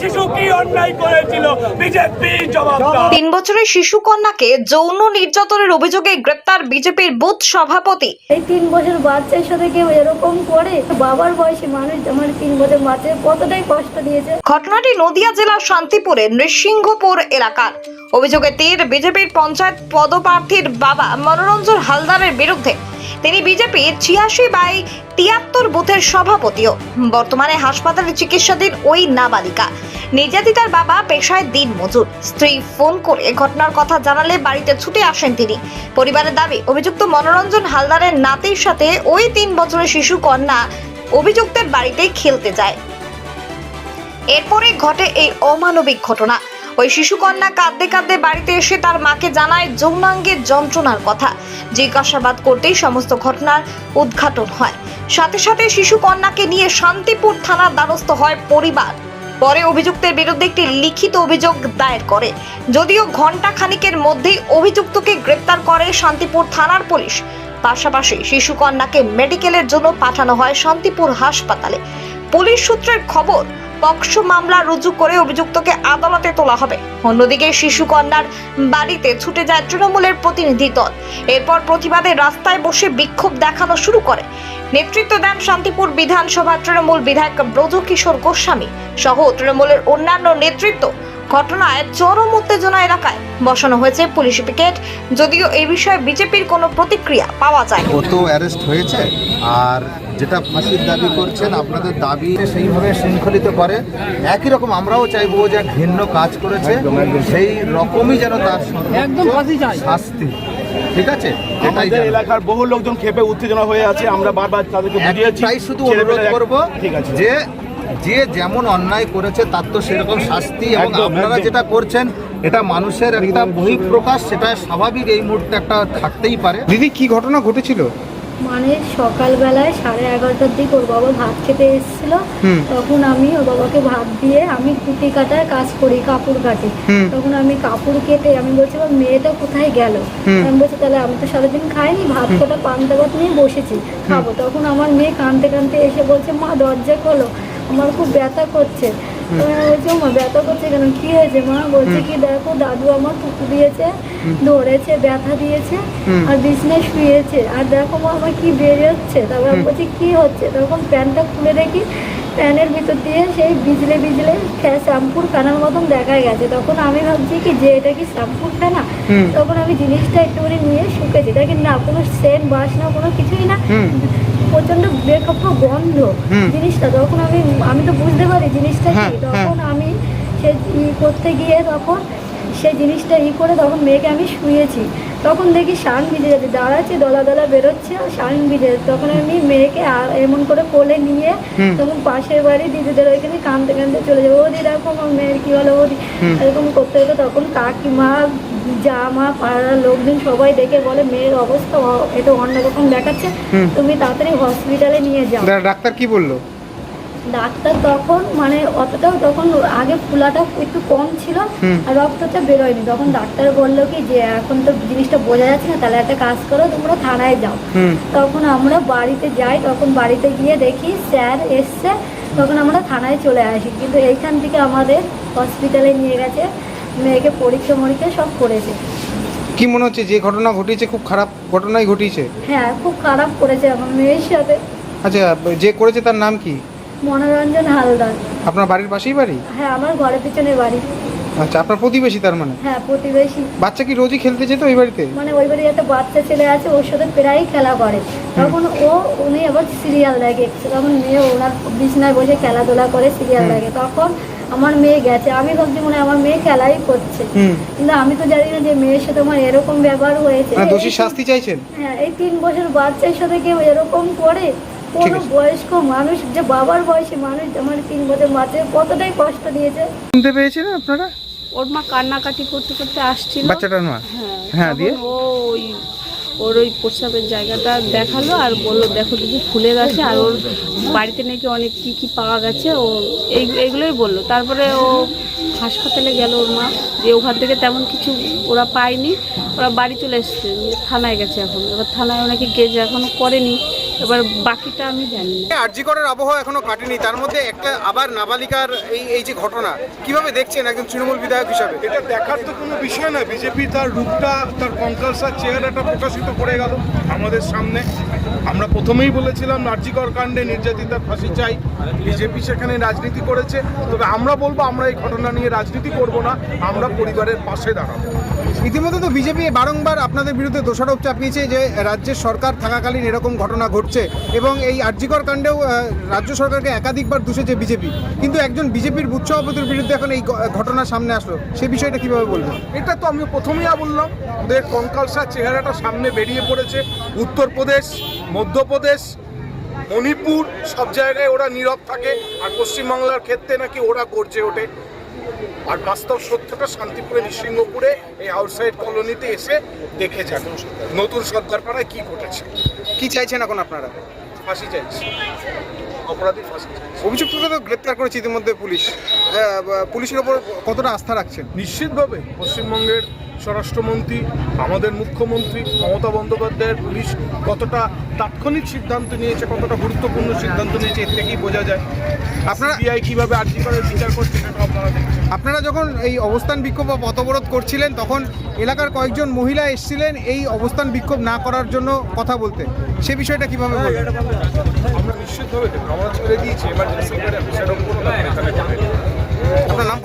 শিশু কি অন্যায় করেছিল? বিজেপি জবাব তিন বছরের শিশু কন্যাকে যৌন নির্যাতনের অভিযোগে গ্রেপ্তার বিজেপির বুথ সভাপতি। এই তিন বছর বাচ্চার সাথে কেউ এরকম করে? বাবার বয়সী মানুষ আমার তিন বছর বাচ্চাকে কতটাই কষ্ট দিয়েছে? ঘটনাটি নদিয়া জেলার শান্তিপুরে নৃসিংহপুর এলাকার। অভিযোগে তীর বিজেপির পঞ্চায়েত পদপ্রার্থীর বাবা মনোরঞ্জন হালদারের বিরুদ্ধে তিনি বিজেপির ছিয়াশি বাই তিয়াত্তর বুথের সভাপতিও। বর্তমানে হাসপাতালে চিকিৎসাধীন ওই নাবালিকা। নির্যাতিতার বাবা পেশায় দিন মজুর স্ত্রী ফোন করে ঘটনার কথা জানালে বাড়িতে ছুটে আসেন তিনি। পরিবারের দাবি, অভিযুক্ত মনোরঞ্জন হালদারের নাতির সাথে ওই তিন বছরের শিশু কন্যা অভিযুক্তের বাড়িতে খেলতে যায়। এরপরে ঘটে এই অমানবিক ঘটনা। ওই শিশু কন্যা কাঁদতে কাঁদতে বাড়িতে এসে তার মাকে জানায় যৌনাঙ্গের যন্ত্রণার কথা। জিজ্ঞাসাবাদ করতেই সমস্ত ঘটনার উদ্ঘাটন হয়। সাথে সাথে শিশু কন্যাকে নিয়ে শান্তিপুর থানার দ্বারস্থ হয় পরিবার। পরে অভিযুক্তের বিরুদ্ধে একটি লিখিত অভিযোগ দায়ের করে। যদিও ঘণ্টা খানিকের মধ্যেই অভিযুক্তকে গ্রেপ্তার করে শান্তিপুর থানার পুলিশ। পাশাপাশি শিশু কন্যাকে মেডিকেলের জন্য পাঠানো হয় শান্তিপুর হাসপাতালে। পুলিশ সূত্রের খবর পক্সো মামলা রুজু করে অভিযুক্তকে আদালতে তোলা হবে। অন্যদিকে শিশু কন্যার বাড়িতে ছুটে যায় তৃণমূলের প্রতিনিধি দল। এরপর প্রতিবাদে রাস্তায় বসে বিক্ষোভ দেখানো শুরু করে। নেতৃত্ব দেন শান্তিপুর বিধানসভা তৃণমূল বিধায়ক ব্রজকিশোর গোস্বামী সহ তৃণমূলের অন্যান্য নেতৃত্ব। ঘটনায় চরম উত্তেজনা এলাকায়। বসানো হয়েছে পুলিশ পিকেট যদিও এই বিষয়ে বিজেপির কোনো প্রতিক্রিয়া পাওয়া যায় অ্যারেস্ট হয়েছে, আর যেটা ফাঁসির দাবি করছেন আপনাদের দাবি সেইভাবে শৃঙ্খলিত করে। একই রকম আমরাও চাইব যে ঘৃণ্য কাজ করেছে সেই রকমই যেন তার শাস্তি। ঠিক আছে? আমাদের এলাকার বহু লোকজন ক্ষেপে উত্তেজনা হয়ে আছে আমরা বারবার তাদেরকে বুঝিয়েছি একটাই শুধু অনুরোধ এক- করব ঠিক আছে। যে যে যেমন অন্যায় করেছে তার তো সেরকম শাস্তি এবং আপনারা যেটা করছেন এটা মানুষের একটা বহিঃপ্রকাশ সেটা স্বাভাবিক এই মুহূর্তে একটা থাকতেই পারে। দিদি কি ঘটনা ঘটেছিল? মানে সকালবেলায় সাড়ে এগারোটার দিকে ওর বাবা ভাত খেতে এসেছিল। তখন আমি ওর বাবাকে ভাত দিয়ে আমি কুটি কাটার কাজ করি কাপড় কাটি। তখন আমি কাপড় কেটে আমি বলছি "বাবা, মেয়েটা কোথায় গেল? আমি বলছি তাহলে আমি তো সারাদিন খাইনি ভাত কটা পান্তা ভাত নিয়ে বসেছি খাব। তখন আমার মেয়ে কানতে কানতে এসে বলছে মা দরজা খোলো আমার খুব ব্যথা করছে। তো আমি বলছি "ও মা ব্যথা করছে কেন? কি হয়েছে মা? বলছে কি দেখো দাদু আমার টুকু দিয়েছে ধরেছে ব্যথা দিয়েছে আর বিছনায় শুয়েছে। আর দেখো মা আমার কি বেরোচ্ছে? তারপর বলছি কি হচ্ছে? তখন প্যান্টটা খুলে দেখি প্যানের ভিতর দিয়ে সেই বিজলে বিজলে শ্যাম্পুর ফেনার মতন দেখা গেছে। তখন আমি ভাবছি কি যে এটা কি শ্যাম্পুর ফেনা? তখন আমি জিনিসটা একটুখানি নিয়ে শুকেছি। দেখি না কোনো সেন্ট বাসনা কোনো কিছুই না। প্রচণ্ড বেকপ গন্ধ জিনিসটা। তখন আমি আমি তো বুঝতে পারি জিনিসটা হ্যাঁ, কি। হ্যাঁ। তখন আমি সে ই করতে গিয়ে তখন সেই জিনিসটা ই করে তখন মেয়েকে আমি শুয়েছি। তখন দেখি শান ভিজে যাচ্ছে দাঁড়াচ্ছে দলা দলা বেরোচ্ছে আর শান ভিজে যাচ্ছে। তখন আমি মেয়েকে আর এমন করে কোলে নিয়ে তখন পাশের বাড়ি দিদিদের ওইখানে কানতে কানতে চলে যাব। ওদি দেখো আমার মেয়ের কি হলো ওদি। হুম। এরকম করতে করতে তখন কাকিমা জামা পাড়ার লোকজন সবাই দেখে বলে মেয়ের অবস্থা এটা অন্যরকম দেখাচ্ছে। তুমি তাড়াতাড়ি হসপিটালে নিয়ে যাও। ডাক্তার কি বলল? ডাক্তার তখন মানে অতটাও তখন আগে ফুলাটা একটু কম ছিল আর রক্তটা বেরোয়নি। তখন ডাক্তার বলল কি যে এখন তো জিনিসটা বোঝা যাচ্ছে না তাহলে একটা কাজ করো তোমরা থানায় যাও। তখন আমরা বাড়িতে যাই তখন বাড়িতে গিয়ে দেখি স্যার এসছে তখন আমরা থানায় চলে আসি। কিন্তু এইখান থেকে আমাদের হসপিটালে নিয়ে গেছে মেয়েকে পরীক্ষা মরীক্ষা সব করেছে। কি মনে হচ্ছে যে ঘটনা ঘটিয়েছে খুব খারাপ ঘটনাই ঘটিয়েছে? হ্যাঁ খুব খারাপ করেছে আমার মেয়ের সাথে। আচ্ছা যে করেছে তার নাম কি? মনোরঞ্জন হালদার। আপনার বাড়ির পাশেই বাড়ি? হ্যাঁ আমার ঘরের পিছনে বাড়ি। আচ্ছা আপনার প্রতিবেশী তার মানে? হ্যাঁ প্রতিবেশী। বাচ্চা কি রোজই খেলতে যেত ওই বাড়িতে? মানে ওই বাড়ি একটা বাচ্চা ছেলে আছে ওর সাথে প্রায়ই খেলা করে। তখন ও উনি আবার সিরিয়াল দেখে। তখন মেয়ে ওনার বিছনায় বসে খেলাধুলা করে সিরিয়াল দেখে। তখন আমার মেয়ে গেছে। আমি ভাবছি মনে হয় আমার মেয়ে খেলাই করছে। কিন্তু আমি তো জানি না যে মেয়ের সাথে আমার এরকম ব্যবহার হয়েছে। মানে দোষীর শাস্তি চাইছেন? হ্যাঁ এই তিন বছর বাচ্চার সাথে কেউ এরকম করে? কোনো বয়স্ক মানুষ যে বাবার বয়সী মানুষ আমার তিন বছর বাচ্চাকে কতটাই কষ্ট দিয়েছে। শুনতে পেয়েছিলেন আপনারা? ওর মা কান্নাকাটি করতে করতে আসছিল। বাচ্চাটার মা? হ্যাঁ হ্যাঁ, দিয়ে? ও ওই ওর ওই প্রস্রাবের জায়গাটা দেখাল আর বলল দেখো দিদি ফুলের আছে আর ওর বাড়িতে নাকি অনেক কি কি পাওয়া গেছে। ও এই এইগুলোই বলল। তারপরে ও হাসপাতালে গেল ওর মা যে ওখান থেকে তেমন কিছু ওরা পায়নি। ওরা বাড়ি চলে এসছে থানায় গেছে এখন। এবার থানায় ওনাকে গেছে এখনও করেনি। এবার বাকিটা আমি জানি না। আরজি করার আবহাওয়া এখনও কাটেনি তার মধ্যে একটা আবার নাবালিকার এই এই যে ঘটনা কীভাবে দেখছেন একজন তৃণমূল বিধায়ক হিসাবে? এটা দেখার তো কোনো বিষয় না বিজেপি তার রূপটা তার কঙ্কালসার চেহারাটা প্রকাশিত করে গেল আমাদের সামনে। আমরা প্রথমেই বলেছিলাম নার্জিকর কাণ্ডে নির্যাতিতার ফাঁসি চাই বিজেপি সেখানে রাজনীতি করেছে। তবে আমরা বলব আমরা এই ঘটনা নিয়ে রাজনীতি করব না আমরা পরিবারের পাশে দাঁড়াবো। ইতিমধ্যে তো বিজেপি বারংবার আপনাদের বিরুদ্ধে দোষারোপ চাপিয়েছে যে রাজ্যের সরকার থাকাকালীন এরকম ঘটনা ঘটছে এবং এই আরজিকর কাণ্ডেও রাজ্য সরকারকে একাধিকবার দূষেছে বিজেপি। কিন্তু একজন বিজেপির বুথ সভাপতির বিরুদ্ধে এখন এই ঘটনা সামনে আসলো। সে বিষয়টা কীভাবে বলবেন? এটা তো আমি প্রথমেই বললাম ওদের কঙ্কালসার চেহারাটা সামনে বেরিয়ে পড়েছে। উত্তরপ্রদেশ, মধ্যপ্রদেশ, মণিপুর, সব জায়গায় ওরা নীরব থাকে। আর পশ্চিমবাংলার ক্ষেত্রে নাকি ওরা গর্জে ওঠে। আর বাস্তব সত্যটা শান্তিপুরে নৃসিংহপুরে এই আউটসাইড কলোনিতে এসে দেখে যান। নতুন সর্দারপাড়ায় কি ঘটেছে? কি চাইছেন এখন আপনারা? ফাঁসি চাইছে। অপরাধী ফাঁসি অভিযুক্তকে তো গ্রেপ্তার করেছে ইতিমধ্যে পুলিশ। আহ, পুলিশের ওপর কতটা আস্থা রাখছেন? নিশ্চিতভাবে পশ্চিমবঙ্গের স্বরাষ্ট্রমন্ত্রী আমাদের মুখ্যমন্ত্রী মমতা বন্দ্যোপাধ্যায়ের পুলিশ কতটা তাৎক্ষণিক সিদ্ধান্ত নিয়েছে কতটা গুরুত্বপূর্ণ সিদ্ধান্ত নিয়েছে এর থেকেই বোঝা যায়। আপনারা- সিবিআই কীভাবে আর্জি করে বিচার করছে সেটা আপনারা আপনারা যখন এই অবস্থান বিক্ষোভ বা পথবরোধ করছিলেন তখন এলাকার কয়েকজন মহিলা এসেছিলেন এই অবস্থান বিক্ষোভ না করার জন্য কথা বলতে। সে বিষয়টা কীভাবে আমরা নিশ্চিতভাবে আমরা ছেড়ে দিয়েছি এমার্জেন্সি সেরকম। আপনার নাম।